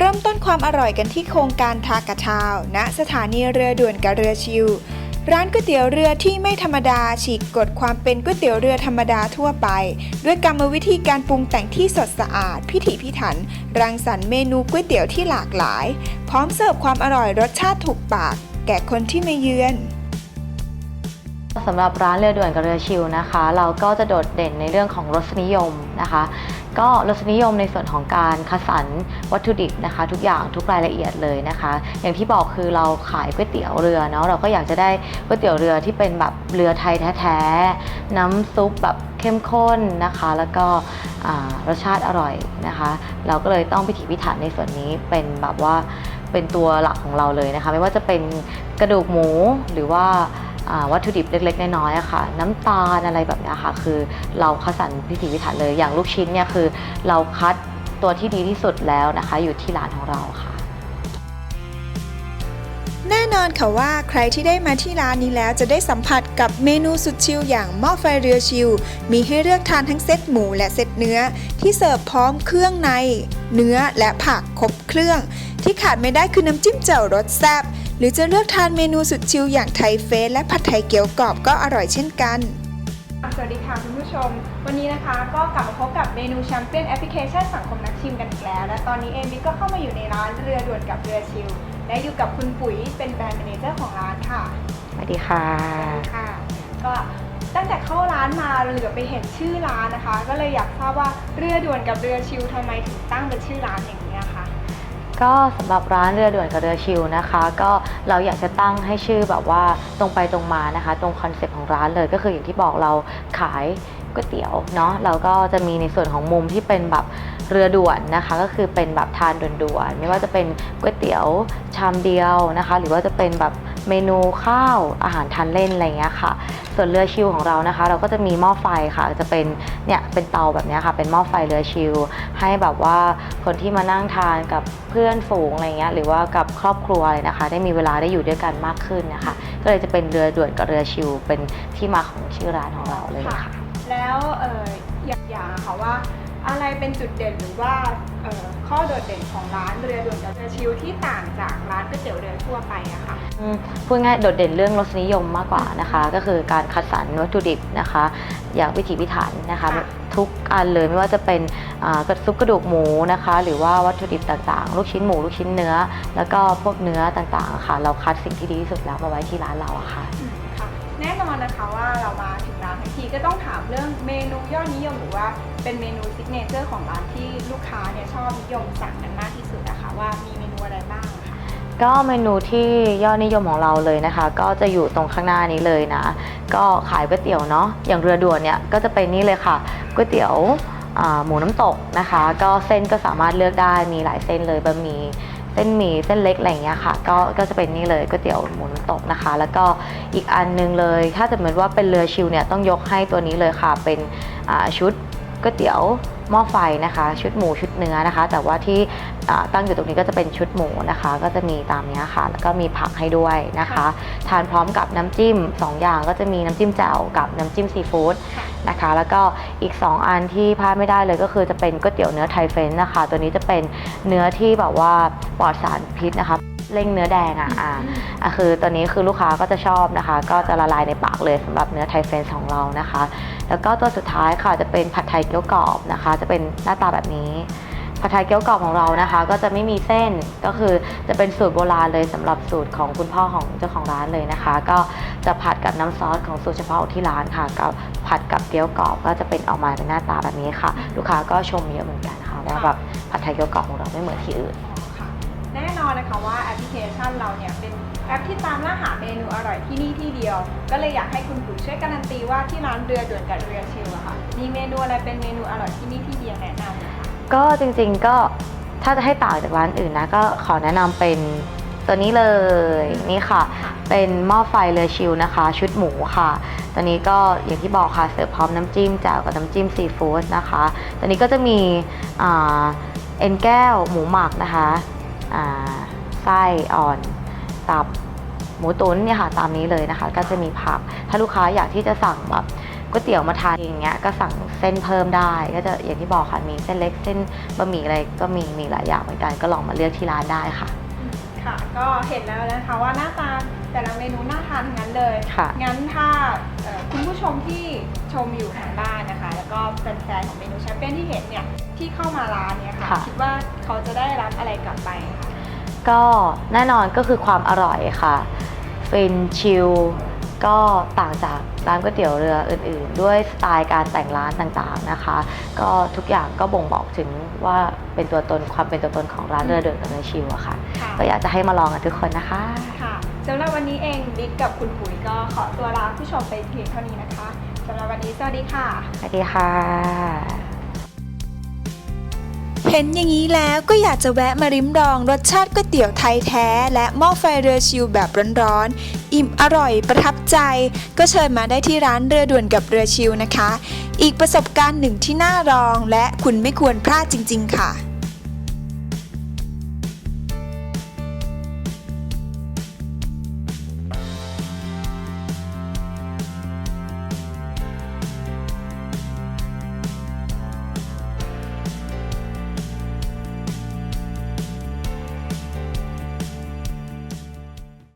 เริ่มต้นความอร่อยกันที่โครงการทากะชาว ณ สถานีเรือด่วนกะเรือชิว ร้านก๋วยเตี๋ยวเรือที่ไม่ธรรมดาฉีกกฎความเป็นก๋วยเตี๋ยวเรือธรรมดาทั่วไป ด้วยกรรมวิธีการปรุงแต่งที่สดสะอาด พิถีพิถัน รังสรรค์เมนูก๋วยเตี๋ยวที่หลากหลาย พร้อมเสิร์ฟความอร่อยรสชาติถูกปาก แก่คนที่มาเยือนสำหรับร้านเรือด่วนกับเรือชิลนะคะ เราก็จะโดดเด่นในเรื่องของรสนิยมนะคะ ก็รสนิยมในส่วนของการคัดสรรวัตถุดิบนะคะ ทุกอย่างทุกรายละเอียดเลยนะคะ อย่างที่บอกคือเราขายก๋วยเตี๋ยวเรือเนาะเราก็อยากจะได้ก๋วยเตี๋ยวเรือที่เป็นแบบเรือไทยแท้ๆน้ำซุปแบบเข้มข้นนะคะ แล้วก็รสชาติอร่อยนะคะ เราก็เลยต้องพิถีพิถันในส่วนนี้เป็นแบบว่าเป็นตัวหลักของเราเลยนะคะ ไม่ว่าจะเป็นกระดูกหมูหรือว่า วัตถุดิบเล็ก ๆ น้อยๆอะค่ะ น้ำตาลอะไรแบบนี้ค่ะ คือเราคัดสรรพิถีพิถันเลยอย่างลูกชิ้นเนี่ยคือเราคัดตัวที่ดีที่สุดแล้วนะคะ อยู่ที่ร้านของเราค่ะ แน่นอนค่ะว่าใครที่ได้มาที่ร้านนี้แล้วจะได้สัมผัสกับเมนูสุดชิลอย่างหม้อไฟเรือชิล มีให้เลือกทานทั้งเซตหมูและเซตเนื้อ ที่เสิร์ฟพร้อมเครื่องใน เนื้อและผักครบเครื่อง ที่ขาดไม่ได้คือน้ำจิ้มแจ่วรสแซ่บ หรือจะเลือกทานเมนูสุดชิลอย่างไทยเฟสและผัดไทยเกี๊ยวกรอบก็อร่อยเช่นกันสวัสดีค่ะคุณผู้ชม วันนี้นะคะก็กลับมาพบกับเมนูแชมเปี้ยนแอปพลิเคชันสังคมนักชิมกันอีกแล้ว และตอนนี้เอมบิ๊กก็เข้ามาอยู่ในร้านเรือด่วนกับเรือชิลและอยู่กับคุณปุ๋ยเป็นแบรนด์แมเนเจอร์ของร้านค่ะสวัสดีค่ะค่ะ ก็ตั้งแต่เข้าร้านมาเราเหลือไปเห็นชื่อร้านนะคะ ก็เลยอยากทราบว่าเรือด่วนกับเรือชิลทำไมถึงตั้งเป็นชื่อร้านอย่างนี้ยคะ ก็สำหรับร้านเรือด่วนกับเรือชิลนะคะ ก็เราอยากจะตั้งให้ชื่อแบบว่าตรงไปตรงมานะคะ ตรงคอนเซ็ปต์ของร้านเลยก็คืออย่างที่บอกเราขายก๋วยเตี๋ยวเนาะเราก็จะมีในส่วนของมุมที่เป็นแบบเรือด่วนนะคะ ก็คือเป็นแบบทานด่วนๆไม่ว่าจะเป็นก๋วยเตี๋ยวชามเดียวนะคะ หรือว่าจะเป็นแบบ เมนูข้าวอาหารทานเล่นอะไรเงี้ยค่ะ ส่วนเรือชิลของเรานะคะ เราก็จะมีหม้อไฟค่ะ จะเป็นเนี่ยเป็นเตาแบบเนี้ยค่ะ เป็นหม้อไฟเรือชิลให้แบบว่าคนที่มานั่งทานกับเพื่อนฝูงอะไรเงี้ยหรือว่ากับครอบครัวอะไรนะคะ ได้มีเวลาได้อยู่ด้วยกันมากขึ้นนะคะ ก็เลยจะเป็นเรือด่วนกับเรือชิลเป็นที่มาของชื่อร้านของเราเลยค่ะ แล้วเอออยากอยากค่ะว่า อะไรเป็นจุดเด่นหรือว่าเอ่อข้อโดดเด่นของร้านเรือด่วนกับเรือชิลที่ต่างจากร้านก๋วยเตี๋ยวเรือทั่วไปอะค่ะอืมพูดง่ายโดดเด่นเรื่องรสนิยมมากกว่านะคะ ก็คือการคัดสรรวัตถุดิบนะคะ อย่างพิถีพิถันนะคะค่ะทุกอันเลยไม่ว่าจะเป็นอ่ากระซุปกระดูกหมูนะคะ หรือว่าวัตถุดิบต่างๆ ลูกชิ้นหมูลูกชิ้นเนื้อ แล้วก็พวกเนื้อต่างๆค่ะ เราคัดสิ่งที่ดีที่สุดแล้วมาไว้ที่ร้านเราอะค่ะอืมค่ะ แน่นอนนะคะว่าเรามาถึงร้านทั้งทีก็ต้องถามเรื่องเมนูยอดนิยมหรือว่าเป็นเมนูซิกเนเจอร์ของร้านที่ลูกค้าเนี่ยชอบนิยมสั่งกันมากที่สุดนะคะว่ามีเมนูอะไรบ้างคะก็เมนูที่ยอดนิยมของเราเลยนะคะ ก็จะอยู่ตรงข้างหน้านี้เลยนะ ก็ขายก๋วยเตี๋ยวเนาะอย่างเรือด่วนเนี่ยก็จะเป็นนี่เลยค่ะก๋วยเตี๋ยวหมูน้ำตกนะคะ ก็เส้นก็สามารถเลือกได้มีหลายเส้นเลยบะหมี่ เส้นหมี่เส้นเล็กอะไรอย่างเงี้ยค่ะ ก็ก็จะเป็นนี่เลยก๋วยเตี๋ยวหมูน้ำตกนะคะ แล้วก็อีกอันนึงเลย ถ้าสมมติว่าเป็นเรือชิลเนี่ยต้องยกให้ตัวนี้เลยค่ะเป็นชุด ก๋วยเตี๋ยวหม้อไฟนะคะ ชุดหมูชุดเนื้อนะคะ แต่ว่าที่อ่าตั้งอยู่ตรงนี้ก็จะเป็นชุดหมูนะคะ ก็จะมีตามเนี้ยค่ะ แล้วก็มีผักให้ด้วยนะคะ ทานพร้อมกับน้ำจิ้ม 2 อย่างก็จะมีน้ำจิ้มแจ่วกับน้ำจิ้มซีฟู้ดนะคะ แล้วก็อีก 2 อันที่พลาดไม่ได้เลยก็คือจะเป็นก๋วยเตี๋ยวเนื้อไทยเฟรนช์นะคะ ตัวนี้จะเป็นเนื้อที่แบบว่าปลอดสารพิษนะคะ เร่งเนื้อแดงอะอ่าอะคือตัวนี้คือลูกค้าก็จะชอบนะคะ ก็จะละลายในปากเลยสำหรับเนื้อไทยเฟรนช์ของเรานะคะ แล้วก็ตัวสุดท้ายค่ะจะเป็นผัดไทยเกี๊ยวกรอบนะคะ จะเป็นหน้าตาแบบนี้ผัดไทยเกี๊ยวกรอบของเรานะคะ ก็จะไม่มีเส้นก็คือจะเป็นสูตรโบราณเลยสำหรับสูตรของคุณพ่อของเจ้าของร้านเลยนะคะ ก็จะผัดกับน้ำซอสของสูตรเฉพาะของที่ร้านค่ะกับผัดกับเกี๊ยวกรอบก็จะเป็นออกมาเป็นหน้าตาแบบนี้ค่ะ ลูกค้าก็ชมเยอะเหมือนกันค่ะว่าแบบผัดไทยเกี๊ยวกรอบของเราไม่เหมือนที่อื่นค่ะ แน่นอนนะคะว่าแอปพลิเคชันเราเนี่ยเป็นแอปที่ตามล่าหาเมนูอร่อยที่นี่ที่เดียว ก็เลยอยากให้คุณปุ๋ยช่วยการันตีว่าที่ร้านเรือด่วนกับเรือชิลอะค่ะ มีเมนูอะไรเป็นเมนูอร่อยที่นี่ที่เดียวแนะนำนะคะก็จริงๆก็ถ้าจะให้ต่างจากร้านอื่นนะก็ขอแนะนำเป็นตัวนี้เลยนี่ค่ะ เป็นหม้อไฟเรือชิลนะคะ ชุดหมูค่ะ ตัวนี้ก็อย่างที่บอกค่ะเสิร์ฟพร้อมน้ำจิ้มแจ่วกับน้ำจิ้มซีฟู้ดนะคะ ตัวนี้ก็จะมีอ่าเอ็นแก้วหมูหมักนะคะอ่า ไส้อ่อนตับหมูตุ๋นเนี่ยค่ะตามนี้เลยนะคะ ก็จะมีผัก ถ้าลูกค้าอยากที่จะสั่งแบบก๋วยก๋วยเตี๋ยวมาทานอย่างเงี้ยก็สั่งเส้นเพิ่มได้ ก็จะอย่างที่บอกค่ะมีเส้นเล็กเส้นบะหมี่อะไรก็มีมีหลายอย่างเหมือนกันก็ลองมาเลือกที่ร้านได้ค่ะค่ะ ก็เห็นแล้วนะคะว่าหน้าตาแต่ละเมนูน่าทานทั้งนั้นเลยค่ะงั้นถ้าเอ่อคุณผู้ช มที่ชมอยู่ทางบ้านนะคะ แล้วก็เป็นแฟนของเมนูแชมเปี้ยนที่เห็นเนี่ยที่เข้ามาร้านเนี่ยค่ะ ค่ะ คิดว่าเขาจะได้รับอะไรกลับไปคะก็แน่นอนก็คือความอร่อยค่ะฟินชิลก็ต่างจากร้านก๋วยเตี๋ยวเรืออื่นๆ ด้วยสไตล์การแต่งร้านต่างๆนะคะ ก็ทุกอย่างก็บ่งบอกถึงว่าเป็นตัวตนความเป็นตัวตนของร้านเรือเดือดกับเรือชิลอะค่ะ ค่ะก็อยากจะให้มาลองกันทุกคนนะคะ ค่ะ สำหรับวันนี้เองบิ๊กกับคุณปุ๋ยก็ขอตัวลาผู้ชมไปเพียงเท่านี้นะคะสำหรับวันนี้สวัสดีค่ะ สวัสดีค่ะ เห็นอย่างนี้แล้วก็อยากจะแวะมาริมลองรสชาติก๋วยเตี๋ยวไทยแท้ และหม้อไฟเรือชิวแบบร้อนๆ อิ่มอร่อยประทับใจ ก็เชิญมาได้ที่ร้านเรือด่วนกับเรือชิวนะคะ อีกประสบการณ์หนึ่งที่น่ารองและคุณไม่ควรพลาดจริง ๆ ค่ะ